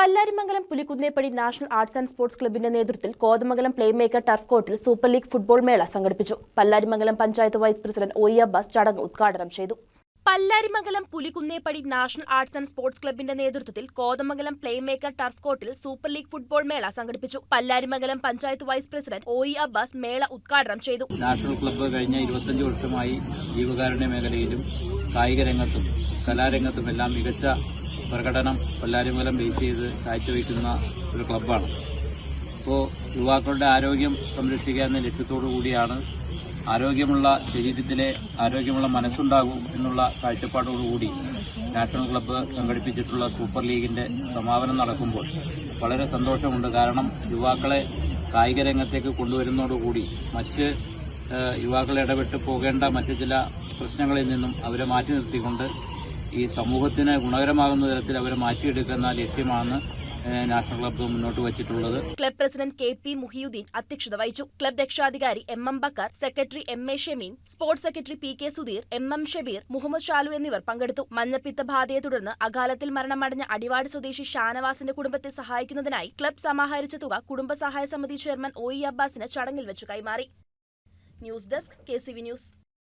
Pallarimangalam Pulikkunnappady national arts and sports ക്ലബിന്റെ നേതൃത്വത്തിൽ Kothamangalam play maker turf കോർട്ടിൽ സൂപ്പർ ലീഗ് ഫുട്ബോൾ മേള സംഘടിപ്പിച്ചു. Pallarimangalam panchayat vice president O Abbas ചടങ്ങ് ഉദ്ഘാടനം ചെയ്തു. Pallarimangalam Pulikkunnappady national arts and sports ക്ലബിന്റെ നേതൃത്വത്തിൽ കോതമംഗലം പ്ലേ മേക്കർ ടർഫ് കോർട്ടിൽ സൂപ്പർ ലീഗ് ഫുട്ബോൾ മേള സംഘടിപ്പിച്ചു. Pallarimangalam panchayat vice president O E Abbas മേള ഉദ്ഘാടനം ചെയ്തു. നാഷണൽ ക്ലബ്ബ് കഴിഞ്ഞ ഇരുപത്തഞ്ച് വർഷമായി ജീവകാരുണ്യ മേഖലയിലും കായിക രംഗത്തും കലാരംഗത്തുമെല്ലാം മികച്ച പ്രകടനം പല്ലാരിമംഗലം ബേസ് ചെയ്ത് കാഴ്ചവെക്കുന്ന ഒരു ക്ലബ്ബാണ് അപ്പോൾ യുവാക്കളുടെ ആരോഗ്യം സംരക്ഷിക്കുക എന്ന ലക്ഷ്യത്തോടു കൂടിയാണ് ആരോഗ്യമുള്ള ശരീരത്തിലെ ആരോഗ്യമുള്ള മനസ്സുണ്ടാകും എന്നുള്ള കാഴ്ചപ്പാടോടുകൂടി നാഷണൽ ക്ലബ്ബ് സംഘടിപ്പിച്ചിട്ടുള്ള സൂപ്പർ ലീഗിന്റെ സമാപനം നടക്കുമ്പോൾ വളരെ സന്തോഷമുണ്ട്. കാരണം യുവാക്കളെ കായിക രംഗത്തേക്ക് കൊണ്ടുവരുന്നതോടുകൂടി മറ്റ് യുവാക്കളെ ഇടപെട്ട് പോകേണ്ട മറ്റു ചില പ്രശ്നങ്ങളിൽ നിന്നും അവരെ മാറ്റി നിർത്തിക്കൊണ്ട് ഈ സമൂഹത്തിന് ഗുണകരമാകുന്ന തരത്തിൽ അവരെ മാറ്റിയെടുക്കുന്ന ലക്ഷ്യമാണ് നാഷണൽ ക്ലബ്ബ് മുന്നോട്ട് വച്ചിട്ടുള്ളത്. Club president K P Muhiyuddin അധ്യക്ഷത വഹിച്ചു. ക്ലബ് രക്ഷാധികാരി M M Bakkar secretary M A Shameen sports secretary P K Sudheer M M Shabeer Muhammad Shalu എന്നിവർ പങ്കെടുത്തു. മഞ്ഞപ്പിത്ത ബാധയെ തുടർന്ന് അകാലത്തിൽ മരണമടഞ്ഞ അടിവാട് സ്വദേശി ഷാനവാസിന്റെ കുടുംബത്തെ സഹായിക്കുന്നതിനായി ക്ലബ് സമാഹരിച്ച തുക കുടുംബസഹായ സമിതി ചെയർമാൻ ഒ ഇ അബ്ബാസിന് ചടങ്ങിൽ വെച്ച് കൈമാറി. News desk K C V news.